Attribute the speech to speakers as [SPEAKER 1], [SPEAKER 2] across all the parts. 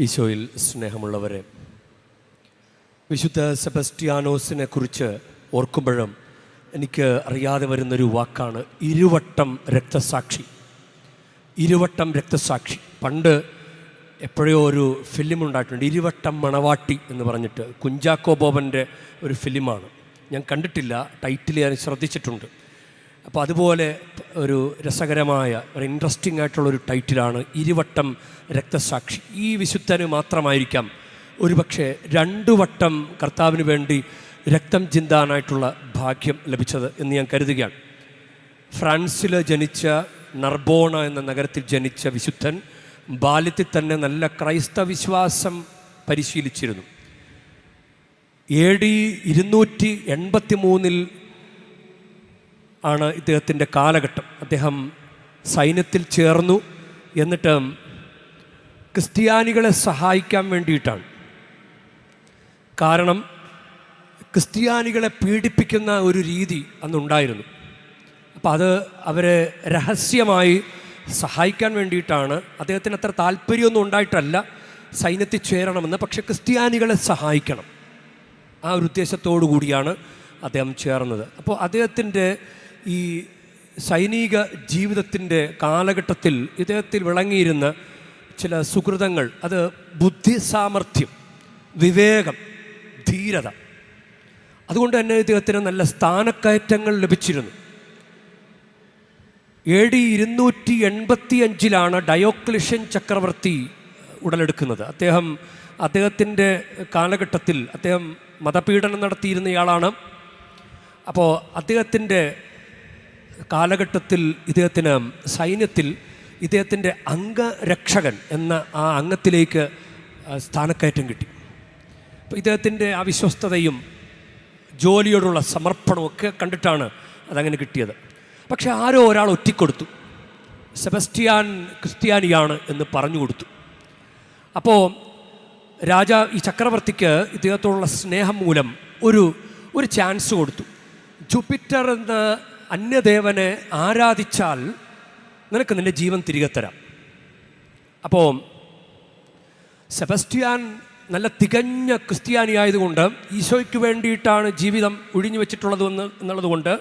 [SPEAKER 1] ഈശോയിൽ സ്നേഹമുള്ളവരെ വിശുദ്ധ സെബസ്റ്റിയാനോസിനെ കുറിച്ച് ഓർക്കുമ്പോഴും എനിക്ക് അറിയാതെ വരുന്നൊരു വാക്കാണ് ഇരുവട്ടം രക്തസാക്ഷി. ഇരുവട്ടം രക്തസാക്ഷി. പണ്ട് എപ്പോഴോ ഒരു ഫിലിം ഉണ്ടായിട്ടുണ്ട് ഇരുവട്ടം മണവാട്ടി എന്ന് പറഞ്ഞിട്ട്. കുഞ്ചാക്കോ ബോബന്റെ ഒരു ഫിലിമാണ്. ഞാൻ കണ്ടിട്ടില്ല ടൈറ്റിൽ ഞാൻ ശ്രദ്ധിച്ചിട്ടുണ്ട്. അപ്പോൾ അതുപോലെ ഒരു രസകരമായ ഒരു ഇൻട്രസ്റ്റിംഗ് ആയിട്ടുള്ള ഒരു ടൈറ്റിലാണ് ഇരുവട്ടം രക്തസാക്ഷി. ഈ വിശുദ്ധന് മാത്രമായിരിക്കാം ഒരുപക്ഷെ രണ്ടു വട്ടം കർത്താവിന് വേണ്ടി രക്തം ചിന്താനായിട്ടുള്ള ഭാഗ്യം ലഭിച്ചത് എന്ന് ഞാൻ കരുതുകയാണ്. ഫ്രാൻസിൽ ജനിച്ച നർബോണ എന്ന നഗരത്തിൽ ജനിച്ച വിശുദ്ധൻ ബാല്യത്തിൽ തന്നെ നല്ല ക്രൈസ്തവ വിശ്വാസം പരിശീലിച്ചിരുന്നു. എ ഡി ഇരുന്നൂറ്റി എൺപത്തി മൂന്നിൽ ആണ് ഇദ്ദേഹത്തിന്റെ കാലഘട്ടം. അദ്ദേഹം സൈന്യത്തിൽ ചേർന്നു. എന്നിട്ട് ക്രിസ്ത്യാനികളെ സഹായിക്കാൻ വേണ്ടിയിട്ടാണ്. കാരണം ക്രിസ്ത്യാനികളെ പീഡിപ്പിക്കുന്ന ഒരു രീതി അന്നുണ്ടായിരുന്നു. അപ്പോൾ അത് അവരെ രഹസ്യമായി സഹായിക്കാൻ വേണ്ടിയിട്ടാണ്. അദ്ദേഹത്തിന് അത്ര താല്പര്യമൊന്നും ഉണ്ടായിട്ടല്ല സൈന്യത്തിൽ ചേരണമെന്ന്. പക്ഷേ ക്രിസ്ത്യാനികളെ സഹായിക്കണം. ആ ഒരു ഉദ്ദേശത്തോടു കൂടിയാണ് അദ്ദേഹം ചേർന്നത്. അപ്പോൾ അദ്ദേഹത്തിന്റെ ഈ സൈനിക ജീവിതത്തിന്റെ കാലഘട്ടത്തിൽ ഇദ്ദേഹത്തിൽ വിളങ്ങിയിരുന്ന ചില സുഹൃതങ്ങൾ അത് ബുദ്ധിസാമർഥ്യം വിവേകം ധീരത. അതുകൊണ്ട് തന്നെ ഇദ്ദേഹത്തിന് നല്ല സ്ഥാനക്കയറ്റങ്ങൾ ലഭിച്ചിരുന്നു. എ ഡി ഇരുന്നൂറ്റി എൺപത്തി അഞ്ചിലാണ് ഡയോക്ലിഷ്യൻ ചക്രവർത്തി ഉടലെടുക്കുന്നത്. അദ്ദേഹം അദ്ദേഹത്തിന്റെ കാലഘട്ടത്തിൽ അദ്ദേഹം മതപീഡനം നടത്തിയിരുന്നയാളാണ്. അപ്പോൾ അദ്ദേഹത്തിന്റെ കാലഘട്ടത്തിൽ ഇദ്ദേഹത്തിന് സൈന്യത്തിൽ ഇദ്ദേഹത്തിന്റെ അംഗരക്ഷകൻ എന്ന ആ അംഗത്തിലേക്ക് സ്ഥാനക്കയറ്റം കിട്ടി. അപ്പോൾ ഇദ്ദേഹത്തിന്റെ ആ വിശ്വസ്തതയും ജോലിയോടുള്ള സമർപ്പണവും ഒക്കെ കണ്ടിട്ടാണ് അതങ്ങനെ കിട്ടിയത്. പക്ഷേ ആരോ ഒരാൾ ഒറ്റിക്കൊടുത്തു. സെബസ്റ്റിയാൻ ക്രിസ്ത്യാനിയാണ് എന്ന് പറഞ്ഞു കൊടുത്തു. അപ്പോൾ രാജ ഈ ചക്രവർത്തിക്ക് ഇദ്ദേഹത്തോടുള്ള സ്നേഹം മൂലം ഒരു ഒരു ചാൻസ് കൊടുത്തു. ജൂപ്പിറ്റർ എന്ന അന്യദേവനെ ആരാധിച്ചാൽ നിനക്ക് നിന്റെ ജീവൻ തിരികെ തരാം. അപ്പോൾ സെബസ്റ്റിയാൻ നല്ല തികഞ്ഞ ക്രിസ്ത്യാനിയായതുകൊണ്ട് ഈശോയ്ക്ക് വേണ്ടിയിട്ടാണ് ജീവിതം ഒഴിഞ്ഞു വെച്ചിട്ടുള്ളത് എന്ന് എന്നുള്ളതുകൊണ്ട്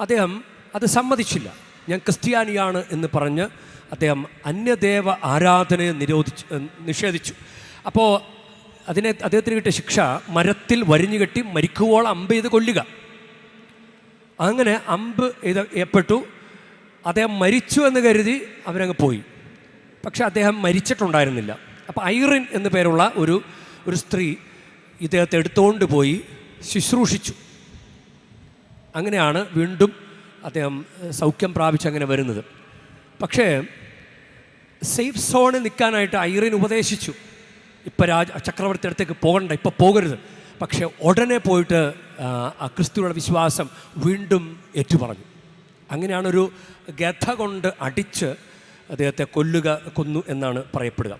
[SPEAKER 1] അദ്ദേഹം അത് സമ്മതിച്ചില്ല. ഞാൻ ക്രിസ്ത്യാനിയാണ് എന്ന് പറഞ്ഞ് അദ്ദേഹം അന്യദേവ ആരാധനയെ നിരോധിച്ചു നിഷേധിച്ചു. അപ്പോൾ അതിനെ അദ്ദേഹത്തിന് കിട്ടിയ ശിക്ഷ മരത്തിൽ വരിഞ്ഞു കെട്ടി മരിക്കുവോളം അമ്പ ചെയ്ത് കൊല്ലുക. അങ്ങനെ അമ്പ് ഇത് ഏർപ്പെട്ടു. അദ്ദേഹം മരിച്ചു എന്ന് കരുതി അവരങ്ങ് പോയി. പക്ഷെ അദ്ദേഹം മരിച്ചിട്ടുണ്ടായിരുന്നില്ല. അപ്പോൾ ഐറിൻ എന്നു പേരുള്ള ഒരു ഒരു സ്ത്രീ ഇദ്ദേഹത്തെ എടുത്തുകൊണ്ട് പോയി ശുശ്രൂഷിച്ചു. അങ്ങനെയാണ് വീണ്ടും അദ്ദേഹം സൗഖ്യം പ്രാപിച്ച് അങ്ങനെ വരുന്നത്. പക്ഷേ സേഫ് സോണിൽ നിൽക്കാനായിട്ട് ഐറിൻ ഉപദേശിച്ചു. ഇപ്പം രാജ ചക്രവർത്തി അടുത്തേക്ക് പോകണ്ട ഇപ്പം പോകരുത്. പക്ഷേ ഉടനെ പോയിട്ട് ക്രിസ്തുവിനുള്ള വിശ്വാസം വീണ്ടും ഏറ്റുപറഞ്ഞു. അങ്ങനെയാണൊരു ഗഥ കൊണ്ട് അടിച്ച് അദ്ദേഹത്തെ കൊല്ലുക കൊന്നു എന്നാണ് പറയപ്പെടുക.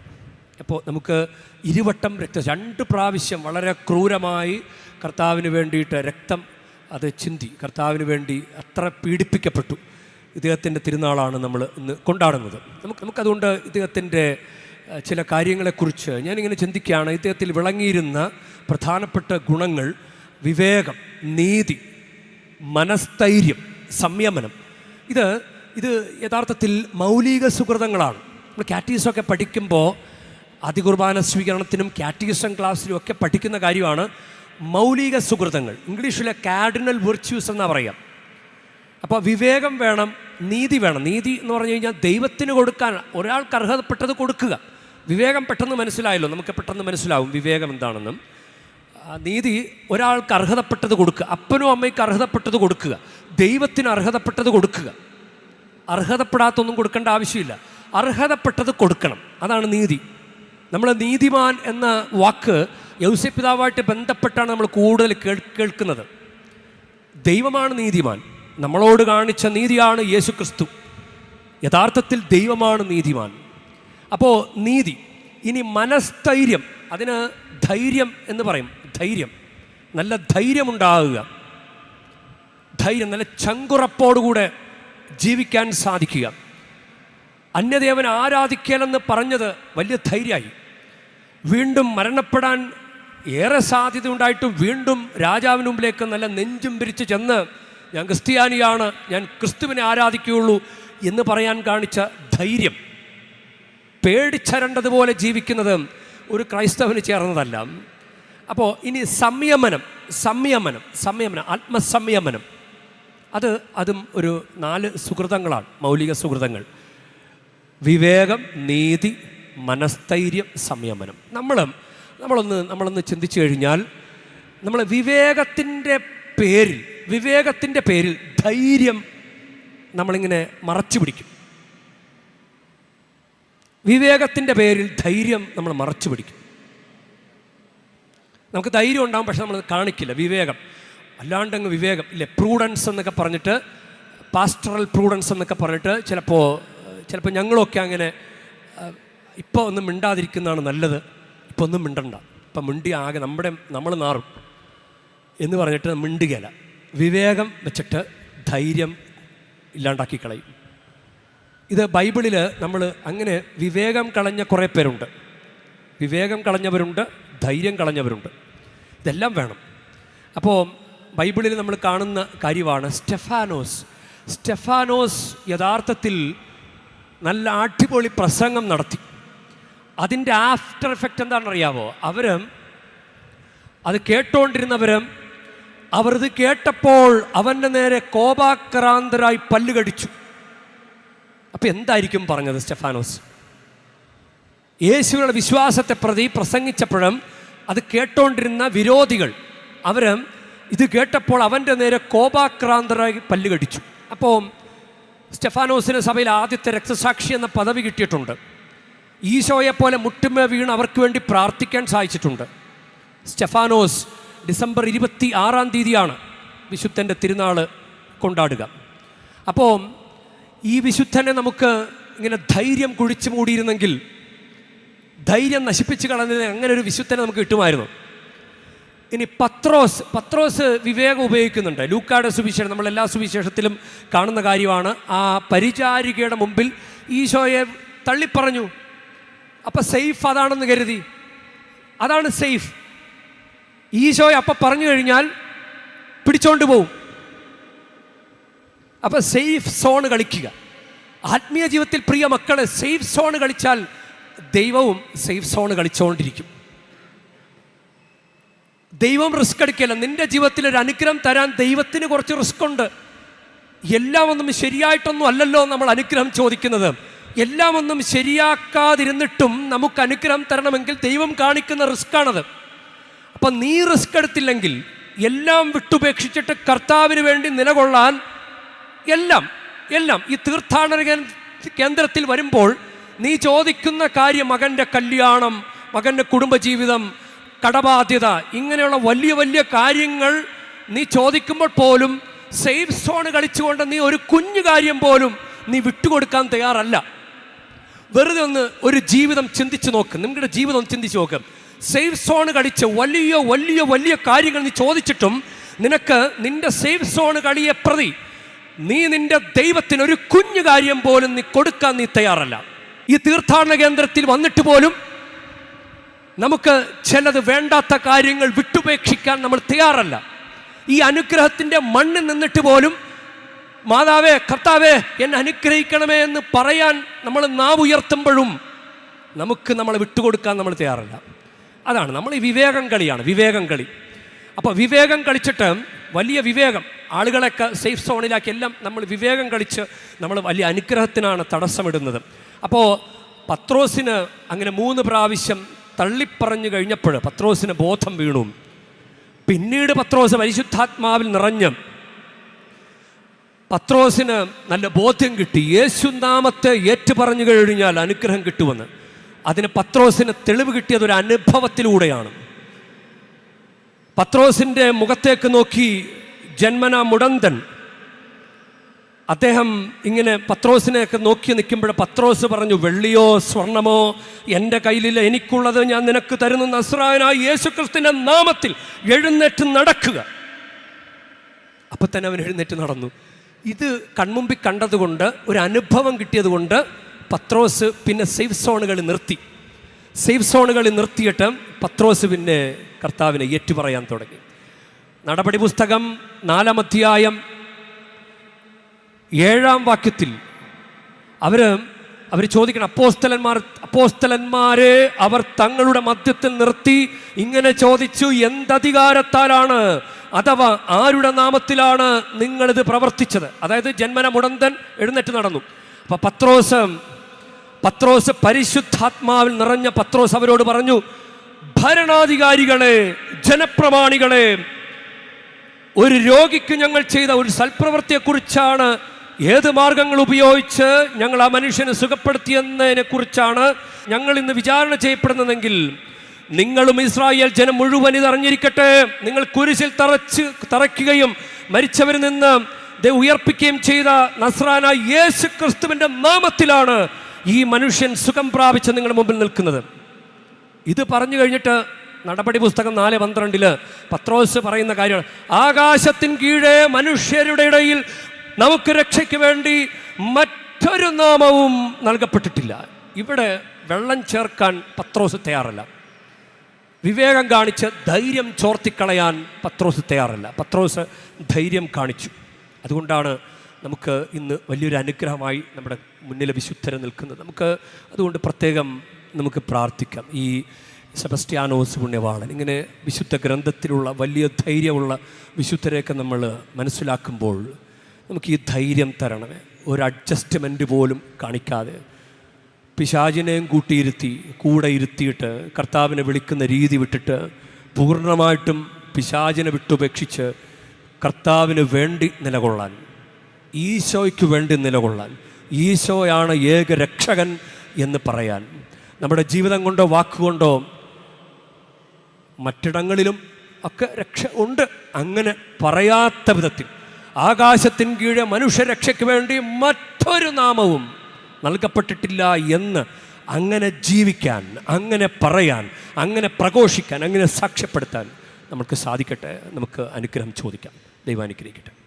[SPEAKER 1] അപ്പോൾ നമുക്ക് ഇരുവട്ടം രക്തം രണ്ട് പ്രാവശ്യം വളരെ ക്രൂരമായി കർത്താവിന് വേണ്ടിയിട്ട് രക്തം അത് ചിന്തി കർത്താവിന് വേണ്ടി അത്ര പീഡിപ്പിക്കപ്പെട്ടു. ഇദ്ദേഹത്തിന്റെ തിരുനാളാണ് നമ്മൾ ഇന്ന് കൊണ്ടാടുന്നത്. നമുക്ക് നമുക്കതുകൊണ്ട് ഇദ്ദേഹത്തിന്റെ ചില കാര്യങ്ങളെക്കുറിച്ച് ഞാനിങ്ങനെ ചിന്തിക്കുകയാണ്. ഇദ്ദേഹത്തിൽ വിളങ്ങിയിരുന്ന പ്രധാനപ്പെട്ട ഗുണങ്ങൾ വിവേകം നീതി മനസ്ഥൈര്യം സംയമനം. ഇത് ഇത് യഥാർത്ഥത്തിൽ മൗലിക സുഹൃതങ്ങളാണ്. നമ്മൾ കാറ്റീസൊക്കെ പഠിക്കുമ്പോൾ അതികുർബാന സ്വീകരണത്തിനും കാറ്റീസം ക്ലാസ്സിലും ഒക്കെ പഠിക്കുന്ന കാര്യമാണ് മൗലിക സുഹൃതങ്ങൾ. ഇംഗ്ലീഷിലെ കാർഡിനൽ വിർച്യൂസ് എന്നാ പറയാം. അപ്പോൾ വിവേകം വേണം നീതി വേണം. നീതി എന്ന് പറഞ്ഞു കഴിഞ്ഞാൽ ദൈവത്തിന് കൊടുക്കാൻ ഒരാൾക്ക് അർഹതപ്പെട്ടത് കൊടുക്കുക. വിവേകം പെട്ടെന്ന് മനസ്സിലായല്ലോ. നമുക്ക് പെട്ടെന്ന് മനസ്സിലാവും വിവേകം എന്താണെന്നും. നീതി ഒരാൾക്ക് അർഹതപ്പെട്ടത് കൊടുക്കുക. അപ്പനും അമ്മയ്ക്ക് അർഹതപ്പെട്ടത് കൊടുക്കുക. ദൈവത്തിന് അർഹതപ്പെട്ടത് കൊടുക്കുക. അർഹതപ്പെടാത്തൊന്നും കൊടുക്കേണ്ട ആവശ്യമില്ല. അർഹതപ്പെട്ടത് കൊടുക്കണം. അതാണ് നീതി. നമ്മൾ നീതിമാൻ എന്ന വാക്ക് യൗസ്യപിതാവായിട്ട് ബന്ധപ്പെട്ടാണ് നമ്മൾ കൂടുതൽ കേൾ കേൾക്കുന്നത്. ദൈവമാണ് നീതിമാൻ. നമ്മളോട് കാണിച്ച നീതിയാണ് യേശുക്രിസ്തു. യഥാർത്ഥത്തിൽ ദൈവമാണ് നീതിമാൻ. അപ്പോൾ നീതി ഇനി മനസ്ഥൈര്യം അതിന് ധൈര്യം എന്ന് പറയും. ധൈര്യം നല്ല ധൈര്യമുണ്ടാകുക. ധൈര്യം നല്ല ചങ്കുറപ്പോടുകൂടെ ജീവിക്കാൻ സാധിക്കുക. അന്യദേവൻ ആരാധിക്കലെന്ന് പറഞ്ഞത് വലിയ ധൈര്യമായി. വീണ്ടും മരണപ്പെടാൻ ഏറെ സാധ്യത ഉണ്ടായിട്ടും വീണ്ടും രാജാവിന് മുമ്പിലേക്ക് നല്ല നെഞ്ചും പിരിച്ച് ചെന്ന് ഞാൻ ക്രിസ്ത്യാനിയാണ് ഞാൻ ക്രിസ്തുവിനെ ആരാധിക്കുകയുള്ളൂ എന്ന് പറയാൻ കാണിച്ച ധൈര്യം. പേടിച്ചരണ്ടതുപോലെ ജീവിക്കുന്നത് ഒരു ക്രൈസ്തവന് ചേർന്നതല്ല. അപ്പോൾ ഇനി സംയമനം സംയമനം സംയമനം ആത്മസംയമനം. അത് അതും ഒരു നാല് സുഹൃതങ്ങളാണ് മൗലിക സുഹൃതങ്ങൾ. വിവേകം നീതി മനസ്ഥൈര്യം സംയമനം. നമ്മൾ നമ്മളൊന്ന് നമ്മളൊന്ന് ചിന്തിച്ചു കഴിഞ്ഞാൽ നമ്മൾ വിവേകത്തിന്റെ പേരിൽ വിവേകത്തിന്റെ പേരിൽ ധൈര്യം നമ്മളിങ്ങനെ മറച്ചു പിടിക്കും. വിവേകത്തിന്റെ പേരിൽ ധൈര്യം നമ്മൾ മറച്ചു പിടിക്കും. നമുക്ക് ധൈര്യം ഉണ്ടാകും പക്ഷെ നമ്മൾ കാണിക്കില്ല. വിവേകം. അല്ലാണ്ടങ്ങ് വിവേകം. ഇല്ലേ? പ്രൂഡൻസ് എന്നൊക്കെ പറഞ്ഞിട്ട് പാസ്റ്ററൽ പ്രൂഡൻസ് എന്നൊക്കെ പറഞ്ഞിട്ട് ചിലപ്പോൾ ചിലപ്പോൾ ഞങ്ങളൊക്കെ അങ്ങനെ ഇപ്പോൾ ഒന്നും മിണ്ടാതിരിക്കുന്നതാണ് നല്ലത്. ഇപ്പോൾ ഒന്നും മിണ്ടണ്ട. ഇപ്പം മിണ്ടി ആകെ നമ്മുടെ നമ്മൾ നാറും. എന്ന് പറഞ്ഞിട്ട് മിണ്ടുകയല്ല വിവേകം വെച്ചിട്ട് ധൈര്യം ഇല്ലാണ്ടാക്കി കളയും. ഇത് ബൈബിളിൽ നമ്മൾ അങ്ങനെ വിവേകം കളഞ്ഞ കുറേ പേരുണ്ട്. വിവേകം കളഞ്ഞവരുണ്ട് ധൈര്യം കളഞ്ഞവരുണ്ട്. ഇതെല്ലാം വേണം. അപ്പോൾ ബൈബിളിൽ നമ്മൾ കാണുന്ന കാര്യമാണ് സ്റ്റെഫാനോസ്. സ്റ്റെഫാനോസ് യഥാർത്ഥത്തിൽ നല്ല അടിപൊളി പ്രസംഗം നടത്തി. അതിന്റെ ആഫ്റ്റർ എഫക്റ്റ് എന്താണെന്നറിയാവോ? അവരും അത് കേട്ടോണ്ടിരുന്നവരും അവരത് കേട്ടപ്പോൾ അവന്റെ നേരെ കോപാക്രാന്തരായി പല്ല് കടിച്ചു അപ്പം എന്തായിരിക്കും പറഞ്ഞത് സ്റ്റെഫാനോസ്? യേശുവിനുള്ള വിശ്വാസത്തെ പ്രതി പ്രസംഗിച്ചപ്പോഴും അത് കേട്ടോണ്ടിരുന്ന വിരോധികൾ അവർ ഇത് കേട്ടപ്പോൾ അവന്റെ നേരെ കോപാക്രാന്തരായി പല്ലുകടിച്ചു അപ്പോൾ സ്റ്റെഫാനോസിന് സഭയിൽ ആദ്യത്തെ രക്തസാക്ഷി എന്ന പദവി കിട്ടിയിട്ടുണ്ട്. ഈശോയെ പോലെ മുട്ടുമേ വീണ് അവർക്ക് വേണ്ടി പ്രാർത്ഥിക്കാൻ സാധിച്ചിട്ടുണ്ട്. സ്റ്റെഫാനോസ് ഡിസംബർ ഇരുപത്തി ആറാം തീയതിയാണ് വിശുദ്ധന്റെ തിരുനാൾ കൊണ്ടാടുക. അപ്പോൾ ഈ വിശുദ്ധനെ നമുക്ക് ഇങ്ങനെ ധൈര്യം കുഴിച്ചു മൂടിയിരുന്നെങ്കിൽ ധൈര്യം നശിപ്പിച്ച് കളഞ്ഞത് അങ്ങനെ ഒരു വിശുദ്ധനെ നമുക്ക് കിട്ടുമായിരുന്നു. ഇനി പത്രോസ് പത്രോസ് വിവേകം ഉപയോഗിക്കുന്നുണ്ട്. ലൂക്കായുടെ സുവിശേഷം നമ്മൾ എല്ലാ സുവിശേഷത്തിലും കാണുന്ന കാര്യമാണ്. ആ പരിചാരികയുടെ മുമ്പിൽ ഈശോയെ തള്ളിപ്പറഞ്ഞു. അപ്പം സേഫ് അതാണെന്ന് കരുതി. അതാണ് സേഫ്. ഈശോയെ അപ്പം പറഞ്ഞു കഴിഞ്ഞാൽ പിടിച്ചോണ്ട് പോവും. അപ്പം സേഫ് സോൺ കളിക്കുക. ആത്മീയ ജീവിതത്തിൽ പ്രിയ മക്കളെ സേഫ് സോൺ കളിച്ചാൽ ദൈവവും സേഫ് സോൺ കളിച്ചുകൊണ്ടിരിക്കും ദൈവം റിസ്ക് എടുക്കില്ല നിന്റെ ജീവിതത്തിൽ ഒരു അനുഗ്രഹം തരാൻ ദൈവത്തിന് കുറച്ച് റിസ്ക് ഉണ്ട്. എല്ലാം ഒന്നും ശരിയായിട്ടൊന്നും അല്ലല്ലോ നമ്മൾ അനുഗ്രഹം ചോദിക്കുന്നത്. എല്ലാം ഒന്നും ശരിയാക്കാതിരുന്നിട്ടും നമുക്ക് അനുഗ്രഹം തരണമെങ്കിൽ ദൈവം കാണിക്കുന്ന റിസ്ക്കാണത് അപ്പം നീ റിസ്ക് എടുത്തില്ലെങ്കിൽ എല്ലാം വിട്ടുപേക്ഷിച്ചിട്ട് കർത്താവിന് വേണ്ടി നിലകൊള്ളാൻ എല്ലാം എല്ലാം ഈ തീർത്ഥാടന കേന്ദ്രത്തിൽ വരുമ്പോൾ നീ ചോദിക്കുന്ന കാര്യം മകന്റെ കല്യാണം മകന്റെ കുടുംബജീവിതം കടബാധ്യത ഇങ്ങനെയുള്ള വലിയ വലിയ കാര്യങ്ങൾ നീ ചോദിക്കുമ്പോൾ പോലും സേഫ് സോൺ കളിച്ചുകൊണ്ട് നീ ഒരു കുഞ്ഞു കാര്യം പോലും നീ വിട്ടുകൊടുക്കാൻ തയ്യാറല്ല. വെറുതെ ഒന്ന് ഒരു ജീവിതം ചിന്തിച്ച് നോക്ക്. നിങ്ങളുടെ ജീവിതം ഒന്ന് ചിന്തിച്ച് നോക്ക്. സേഫ് സോൺ കളിച്ച് വലിയ വലിയ വലിയ കാര്യങ്ങൾ നീ ചോദിച്ചിട്ടും നിനക്ക് നിന്റെ സേഫ് സോൺ കളിയെ പ്രതി നീ നിന്റെ ദൈവത്തിന് ഒരു കുഞ്ഞു കാര്യം പോലും നീ കൊടുക്കാൻ നീ തയ്യാറല്ല. ഈ തീർത്ഥാടന കേന്ദ്രത്തിൽ വന്നിട്ട് പോലും നമുക്ക് ചിലത് വേണ്ടാത്ത കാര്യങ്ങൾ വിട്ടുപേക്ഷിക്കാൻ നമ്മൾ തയ്യാറല്ല. ഈ അനുഗ്രഹത്തിന്റെ മണ്ണിൽ നിന്നിട്ട് പോലും മാതാവേ കർത്താവേ എന്നെ അനുഗ്രഹിക്കണമേ എന്ന് പറയാൻ നമ്മൾ നാവ് ഉയർത്തുമ്പോഴും നമുക്ക് നമ്മളെ വിട്ടുകൊടുക്കാൻ നമ്മൾ തയ്യാറല്ല. അതാണ് നമ്മൾ ഈ വിവേകം കളിയാണ് വിവേകം കളി. അപ്പോൾ വിവേകം കളിച്ചിട്ട് വലിയ വിവേകം. ആളുകളെയൊക്കെ സേഫ് സോണിലാക്കി എല്ലാം നമ്മൾ വിവേകം കളിച്ച് നമ്മൾ വലിയ അനുഗ്രഹത്തിനാണ് തടസ്സമിടുന്നത്. അപ്പോൾ പത്രോസിന് അങ്ങനെ മൂന്ന് പ്രാവശ്യം തള്ളിപ്പറഞ്ഞു കഴിഞ്ഞപ്പോൾ പത്രോസിന് ബോധം വീണു. പിന്നീട് പത്രോസ് പരിശുദ്ധാത്മാവിൽ നിറഞ്ഞ് പത്രോസിന് നല്ല ബോധ്യം കിട്ടി. യേശുനാമത്തെ ഏറ്റുപറഞ്ഞു കഴിഞ്ഞാൽ അനുഗ്രഹം കിട്ടുമെന്ന്. അതിന് പത്രോസിന് തെളിവ് കിട്ടിയത് ഒരു അനുഭവത്തിലൂടെയാണ്. പത്രോസിന്റെ മുഖത്തേക്ക് നോക്കി ജന്മന മുടന്തൻ. അദ്ദേഹം ഇങ്ങനെ പത്രോസിനെയൊക്കെ നോക്കി നിൽക്കുമ്പോൾ പത്രോസ് പറഞ്ഞു വെള്ളിയോ സ്വർണമോ എന്റെ കയ്യിലില്ല എനിക്കുള്ളത് ഞാൻ നിനക്ക് തരുന്ന നസ്രായനായ യേശുക്രിസ്തുവിന്റെ നാമത്തിൽ എഴുന്നേറ്റ് നടക്കുക. അപ്പം തന്നെ അവൻ എഴുന്നേറ്റ് നടന്നു. ഇത് കൺമുമ്പിൽ കണ്ടതുകൊണ്ട് ഒരു അനുഭവം കിട്ടിയതുകൊണ്ട് പത്രോസ് പിന്നെ സേഫ് സോണുകളിൽ നിർത്തി. സേഫ് സോണുകളിൽ നിർത്തിയിട്ട് പത്രോസ് പിന്നെ കർത്താവിനെ ഏറ്റുപറയാൻ തുടങ്ങി. നടപടി പുസ്തകം നാലാം അധ്യായം ഏഴാം വാക്യത്തിൽ അവർ അവർ ചോദിക്കണം അപ്പോസ്തലന്മാർ അപ്പോസ്തലന്മാരെ അവർ തങ്ങളുടെ മധ്യത്തിൽ നിർത്തി ഇങ്ങനെ ചോദിച്ചു എന്തധികാരത്താലാണ് അഥവാ ആരുടെ നാമത്തിലാണ് നിങ്ങളിത് പ്രവർത്തിച്ചത്? അതായത് ജന്മന മുടന്തൻ എഴുന്നേറ്റ് നടന്നു. അപ്പൊ പത്രോസ് പത്രോസ് പരിശുദ്ധാത്മാവിൽ നിറഞ്ഞ പത്രോസ് അവരോട് പറഞ്ഞു ഭരണാധികാരികളെ ജനപ്രമാണികളെ ഒരു രോഗിക്ക് ഞങ്ങൾ ചെയ്ത ഒരു സൽപ്രവൃത്തിയെക്കുറിച്ചാണ് ഏത് മാർഗങ്ങൾ ഉപയോഗിച്ച് ഞങ്ങൾ ആ മനുഷ്യനെ സുഖപ്പെടുത്തിയെന്നതിനെ കുറിച്ചാണ് ഞങ്ങൾ ഇന്ന് വിചാരണ ചെയ്യപ്പെടുന്നതെങ്കിൽ നിങ്ങളും ഇസ്രായേൽ ജനം മുഴുവൻ ഇത് അറിഞ്ഞിരിക്കട്ടെ. നിങ്ങൾ കുരിശിൽ തറച്ച് തറയ്ക്കുകയും മരിച്ചവരിൽ നിന്ന് ഉയർപ്പിക്കുകയും ചെയ്ത നസ്രാന യേശു ക്രിസ്തുവിന്റെ നാമത്തിലാണ് ഈ മനുഷ്യൻ സുഖം പ്രാപിച്ച് നിങ്ങളുടെ മുമ്പിൽ നിൽക്കുന്നത്. ഇത് പറഞ്ഞു കഴിഞ്ഞിട്ട് നടപടി പുസ്തകം നാല് പന്ത്രണ്ടിൽ പത്രോസ് പറയുന്ന കാര്യമാണ്. ആകാശത്തിൻ കീഴെ മനുഷ്യരുടെ ഇടയിൽ നമുക്ക് രക്ഷയ്ക്ക് വേണ്ടി മറ്റൊരു നാമവും നൽകപ്പെട്ടിട്ടില്ല. ഇവിടെ വെള്ളം ചേർക്കാൻ പത്രോസ് തയ്യാറല്ല. വിവേകം കാണിച്ച് ധൈര്യം ചോർത്തിക്കളയാൻ പത്രോസ് തയ്യാറല്ല. പത്രോസ് ധൈര്യം കാണിച്ചു. അതുകൊണ്ടാണ് നമുക്ക് ഇന്ന് വലിയൊരു അനുഗ്രഹമായി നമ്മുടെ മുന്നിലെ വിശുദ്ധരെ നിൽക്കുന്നത്. നമുക്ക് അതുകൊണ്ട് പ്രത്യേകം നമുക്ക് പ്രാർത്ഥിക്കാം. ഈ സെബസ്റ്റ്യാനോസ് പുണ്യവാളൻ. ഇങ്ങനെ വിശുദ്ധ ഗ്രന്ഥത്തിലുള്ള വലിയ ധൈര്യമുള്ള വിശുദ്ധരെയൊക്കെ നമ്മൾ മനസ്സിലാക്കുമ്പോൾ നമുക്ക് ഈ ധൈര്യം തരണമേ. ഒരു അഡ്ജസ്റ്റ്മെന്റ് പോലും കാണിക്കാതെ പിശാചിനെയും കൂട്ടിയിരുത്തി കൂടെ ഇരുത്തിയിട്ട് കർത്താവിനെ വിളിക്കുന്ന രീതി വിട്ടിട്ട് പൂർണമായിട്ടും പിശാചിനെ വിട്ടുപേക്ഷിച്ച് കർത്താവിന് വേണ്ടി നിലകൊള്ളാൻ ഈശോയ്ക്ക് വേണ്ടി നിലകൊള്ളാൻ ഈശോയാണ് ഏക രക്ഷകൻ എന്ന് പറയാൻ നമ്മുടെ ജീവിതം കൊണ്ടോ വാക്കുകൊണ്ടോ മറ്റിടങ്ങളിലും ഒക്കെ രക്ഷ ഉണ്ട്. അങ്ങനെ പറയാത്ത വിധത്തിൽ. ആകാശത്തിൻ കീഴെ മനുഷ്യരക്ഷയ്ക്ക് വേണ്ടി മറ്റൊരു നാമവും നൽകപ്പെട്ടിട്ടില്ല എന്ന് അങ്ങനെ ജീവിക്കാൻ അങ്ങനെ പറയാൻ അങ്ങനെ പ്രഘോഷിക്കാൻ അങ്ങനെ സാക്ഷ്യപ്പെടുത്താൻ നമുക്ക് സാധിക്കട്ടെ. നമുക്ക് അനുഗ്രഹം ചോദിക്കാം. ദൈവാനുഗ്രഹിക്കട്ടെ.